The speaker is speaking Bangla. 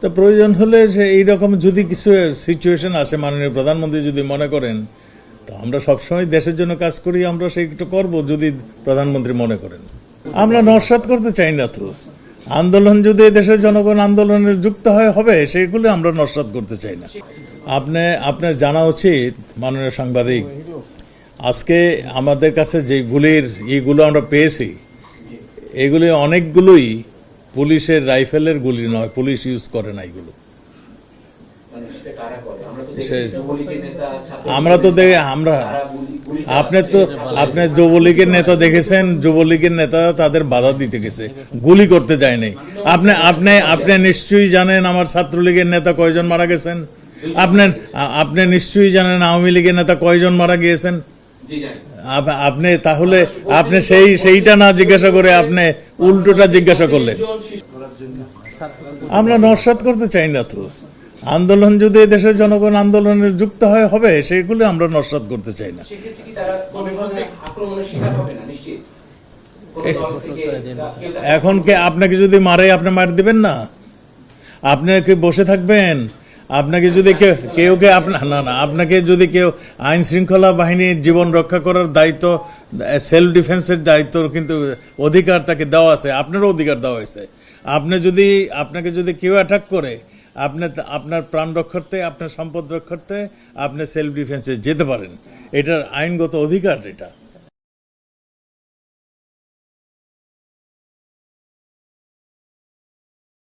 তো প্রয়োজন হলে যে এইরকম যদি কিছু সিচুয়েশন আসে, মাননীয় প্রধানমন্ত্রী যদি মনে করেন, তো আমরা সবসময় দেশের জন্য কাজ করি, আমরা সেইটা করব যদি প্রধানমন্ত্রী মনে করেন। আমরা নস্বাত করতে চাই না তো। আন্দোলন যদি দেশের জনগণ আন্দোলনে যুক্ত হয়, হবে, সেগুলো আমরা নস্বাত করতে চাই না। আপনি, আপনার জানা উচিত, মাননীয় সাংবাদিক, আজকে আমাদের কাছে যে গুলির ইগুলো আমরা পেয়েছি, এগুলি অনেকগুলোই পুলিশের রাইফেলের গুলি নয় পুলিশ ইউজ করে না এগুলো। মানে? আমরা তো দেখে আমরা তারা গুলি- গুলি আপনি তো চালাচ্ছে, আপনি যুবলীগের নেতা দেখেছেন? যুবলীগের নেতা তাদের বাধা দিতে গেছে। গুলি করতে যায় নাই আপনি আপনি আপনি নিশ্চয়ই জানেন আমার ছাত্রলীগের নেতা কয়জন মারা গেছেন? আপনি আপনি নিশ্চয়ই জানেন আওয়ামী লীগের নেতা কয়জন মারা গিয়েছেন? আপনি তাহলে আপনি সেই সেইটা না জিজ্ঞাসা করে আপনি উল্টোটা জিজ্ঞাসা করলেন। আমরা নস্বাত করতে চাই না তো। আন্দোলন যদি দেশের জনগণ আন্দোলনে যুক্ত হয় হবে সেগুলো আমরা নস্বাত করতে চাই না। এখন কে আপনাকে যদি মারে আপনি মার দিবেন না? আপনি কি বসে থাকবেন? আপনাকে যদি কেউ কেউ কে আপনার না না আপনাকে যদি কেউ আইন শৃঙ্খলা বাহিনীর জীবন রক্ষা করার দায়িত্ব সেলফ ডিফেন্সের দায়িত্ব কিন্তু অধিকার তাকে দেওয়া আছে, আপনারও অধিকার দেওয়া হয়েছে। আপনি যদি, আপনাকে যদি কেউ অ্যাটাক করে, আপনি আপনার প্রাণ রক্ষার্থে, আপনার সম্পদ রক্ষার্থে আপনি সেলফ ডিফেন্সে যেতে পারেন। এটার আইনগত অধিকার এটা।